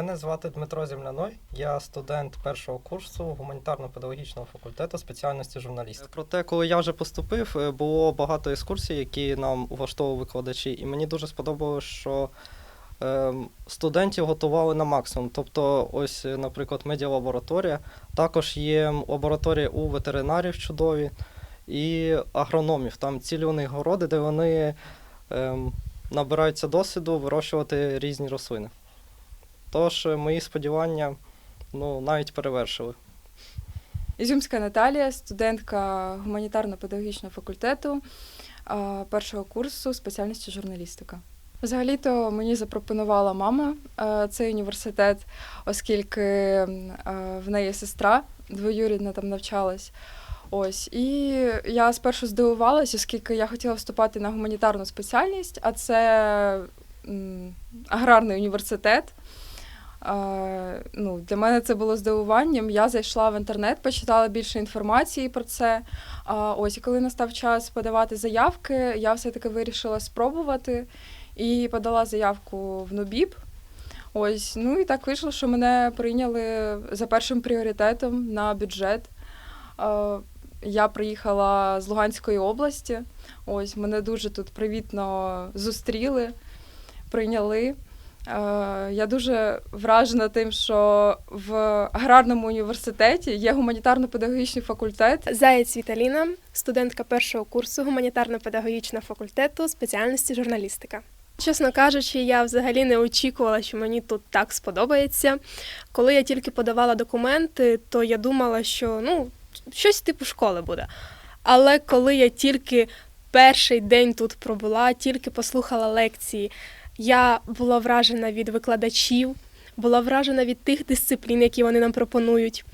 Мене звати Дмитро Земляной, я студент першого курсу гуманітарно-педагогічного факультету спеціальності журналістики. Проте, коли я вже поступив, е, було багато екскурсій, які нам влаштовували викладачі, і мені дуже сподобалось, що ем, студентів готували на максимум. Тобто, ось, е, наприклад, медіалабораторія, також є лабораторія у ветеринарів чудові і агрономів. Там цілі у них городи, де вони ем, набираються досвіду вирощувати різні рослини. Тож е, мої сподівання ну, навіть перевершили. Ізюмська Наталія, студентка гуманітарно-педагогічного факультету першого курсу спеціальності журналістика. Взагалі-то мені запропонувала мама е, цей університет, оскільки е, в неї сестра двоюрідна там навчалась. Ось, і я спершу здивувалась, оскільки я хотіла вступати на гуманітарну спеціальність, а це аграрний університет. Ну, для мене це було здивуванням. Я зайшла в інтернет, почитала більше інформації про це. А ось і коли настав час подавати заявки, я все-таки вирішила спробувати і подала заявку в НУБІП. Ось, ну і так вийшло, що мене прийняли за першим пріоритетом на бюджет. Я приїхала з Луганської області. Ось мене дуже тут привітно зустріли, прийняли. Е, Я дуже вражена тим, що в аграрному університеті є гуманітарно-педагогічний факультет. Заєць Віталіна, студентка першого курсу гуманітарно-педагогічного факультету спеціальності журналістика. Чесно кажучи, я взагалі не очікувала, що мені тут так сподобається. Коли я тільки подавала документи, то я думала, що ну, щось типу школи буде. Але коли я тільки перший день тут пробула, тільки послухала лекції, я була вражена від викладачів, була вражена від тих дисциплін, які вони нам пропонують.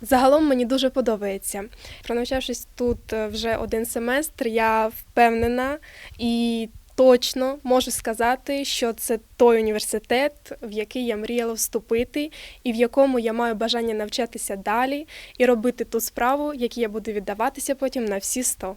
Загалом мені дуже подобається. Пронавчавшись тут е, вже один семестр, я впевнена і точно можу сказати, що це той університет, в який я мріяла вступити, і в якому я маю бажання навчатися далі і робити ту справу, якій я буду віддаватися потім на всі 100.